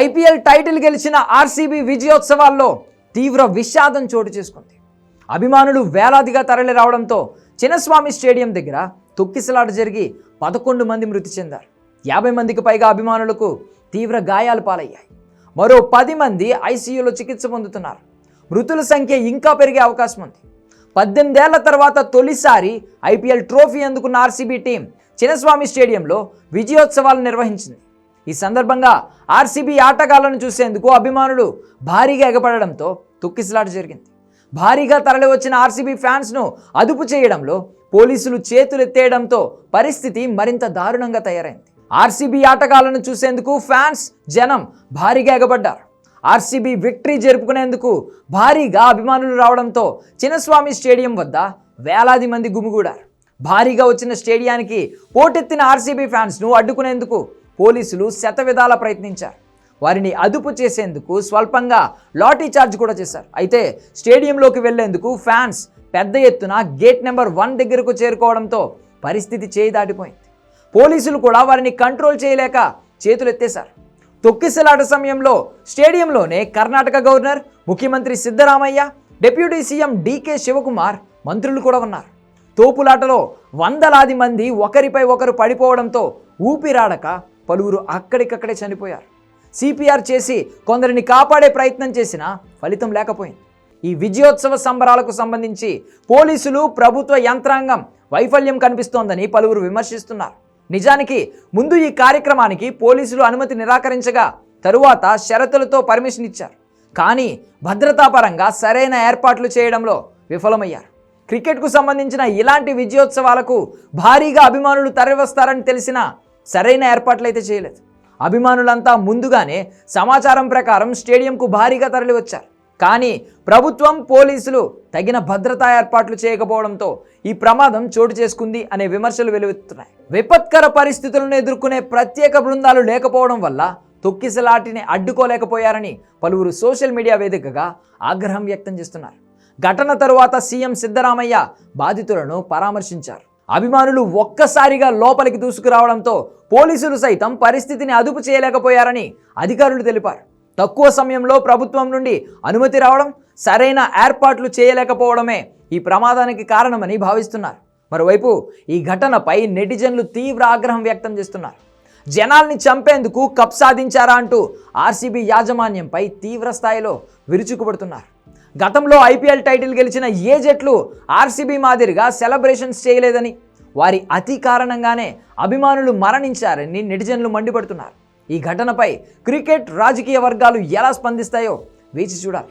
IPL title గెలిచిన RCB విజయోత్సవాల్లో తీవ్ర విషాదం చోటు చేసుకుంది. అభిమానులు వేలాదిగా తరలి రావడంతో చిన్నస్వామి స్టేడియం దగ్గర తొక్కిసలాట జరిగి పదకొండు మంది మృతి చెందారు. యాభై మందికి పైగా అభిమానులకు తీవ్ర గాయాలు పాలయ్యాయి. మరో పది మంది ఐసీయూలో చికిత్స పొందుతున్నారు. మృతుల సంఖ్య ఇంకా పెరిగే అవకాశం ఉంది. పద్దెనిమిదేళ్ళ తర్వాత తొలిసారి ఐపీఎల్ ట్రోఫీ అందుకున్న ఆర్సీబీ టీం చిన్నస్వామి స్టేడియంలో విజయోత్సవాలు నిర్వహించింది. ఈ సందర్భంగా ఆర్సీబీ ఆటగాళ్ళను చూసేందుకు అభిమానులు భారీగా ఎగపడడంతో తుక్కిసలాట జరిగింది. భారీగా తరలి వచ్చిన ఆర్సీబీ ఫ్యాన్స్ను అదుపు చేయడంలో పోలీసులు చేతులెత్తేయడంతో పరిస్థితి మరింత దారుణంగా తయారైంది. ఆర్సీబీ ఆటగాళ్ళను చూసేందుకు ఫ్యాన్స్ జనం భారీగా ఎగబడ్డారు. ఆర్సీబీ విక్టరీ జరుపుకునేందుకు భారీగా అభిమానులు రావడంతో చిన్నస్వామి స్టేడియం వద్ద వేలాది మంది గుమిగూడారు. భారీగా వచ్చిన స్టేడియానికి పోటెత్తిన ఆర్సీబీ ఫ్యాన్స్ను అడ్డుకునేందుకు పోలీసులు శతవిధాల ప్రయత్నించారు. వారిని అదుపు చేసేందుకు స్వల్పంగా లాఠీ చార్జ్ కూడా చేశారు. అయితే స్టేడియంలోకి వెళ్ళేందుకు ఫ్యాన్స్ పెద్ద ఎత్తున గేట్ నెంబర్ వన్ దగ్గరకు చేరుకోవడంతో పరిస్థితి చేయి దాటిపోయింది. పోలీసులు కూడా వారిని కంట్రోల్ చేయలేక చేతులెత్తేశారు తొక్కిసలాట సమయంలో స్టేడియంలోనే కర్ణాటక గవర్నర్ ముఖ్యమంత్రి Siddaramaiah deputy CM DK Shivakumar మంత్రులు కూడా ఉన్నారు. తోపులాటలో వందలాది మంది ఒకరిపై ఒకరు పడిపోవడంతో ఊపిరాడక పలువురు అక్కడికక్కడే చనిపోయారు. సిపిఆర్ చేసి కొందరిని కాపాడే ప్రయత్నం చేసినా ఫలితం లేకపోయింది. ఈ విజయోత్సవ సంబరాలకు సంబంధించి పోలీసులు ప్రభుత్వ యంత్రాంగం వైఫల్యం కనిపిస్తోందని పలువురు విమర్శిస్తున్నారు. నిజానికి ముందు ఈ కార్యక్రమానికి పోలీసులు అనుమతి నిరాకరించగా తరువాత షరతులతో పర్మిషన్ ఇచ్చారు. కానీ భద్రతాపరంగా సరైన ఏర్పాట్లు చేయడంలో విఫలమయ్యారు. క్రికెట్కు సంబంధించిన ఇలాంటి విజయోత్సవాలకు భారీగా అభిమానులు తరలివస్తారని తెలిసినా సరైన ఏర్పాట్లు అయితే చేయలేదు. అభిమానులంతా ముందుగానే సమాచారం ప్రకారం స్టేడియంకు భారీగా తరలివచ్చారు. కానీ ప్రభుత్వం పోలీసులు తగిన భద్రతా ఏర్పాట్లు చేయకపోవడంతో ఈ ప్రమాదం చోటు చేసుకుంది అనే విమర్శలు వెలువెత్తున్నాయి. విపత్కర పరిస్థితులను ఎదుర్కొనే ప్రత్యేక బృందాలు లేకపోవడం వల్ల తొక్కిసలాటిని అడ్డుకోలేకపోయారని పలువురు సోషల్ మీడియా వేదికగా ఆగ్రహం వ్యక్తం చేస్తున్నారు. ఘటన తరువాత సీఎం సిద్ధరామయ్య బాధితులను పరామర్శించారు. అభిమానులు ఒక్కసారిగా లోపలికి దూసుకురావడంతో పోలీసులు సైతం పరిస్థితిని అదుపు చేయలేకపోయారని అధికారులు తెలిపారు. తక్కువ సమయంలో ప్రభుత్వం నుండి అనుమతి రావడం సరైన ఏర్పాట్లు చేయలేకపోవడమే ఈ ప్రమాదానికి కారణమని భావిస్తున్నారు. మరోవైపు ఈ ఘటనపై నెటిజన్లు తీవ్ర ఆగ్రహం వ్యక్తం చేస్తున్నారు. జనాల్ని చంపేందుకు కప్ సాధించారా అంటూ ఆర్సీబీ యాజమాన్యంపై తీవ్ర స్థాయిలో విరుచుకుపడుతున్నారు. గతంలో ఐపీఎల్ టైటిల్ గెలిచిన ఏ జట్లు ఆర్సీబీ మాదిరిగా సెలబ్రేషన్స్ చేయలేదని వారి అతి కారణంగానే అభిమానులు మరణించారని నెటిజన్లు మండిపడుతున్నారు. ఈ ఘటనపై క్రికెట్ రాజకీయ వర్గాలు ఎలా స్పందిస్తాయో వేచి చూడాలి.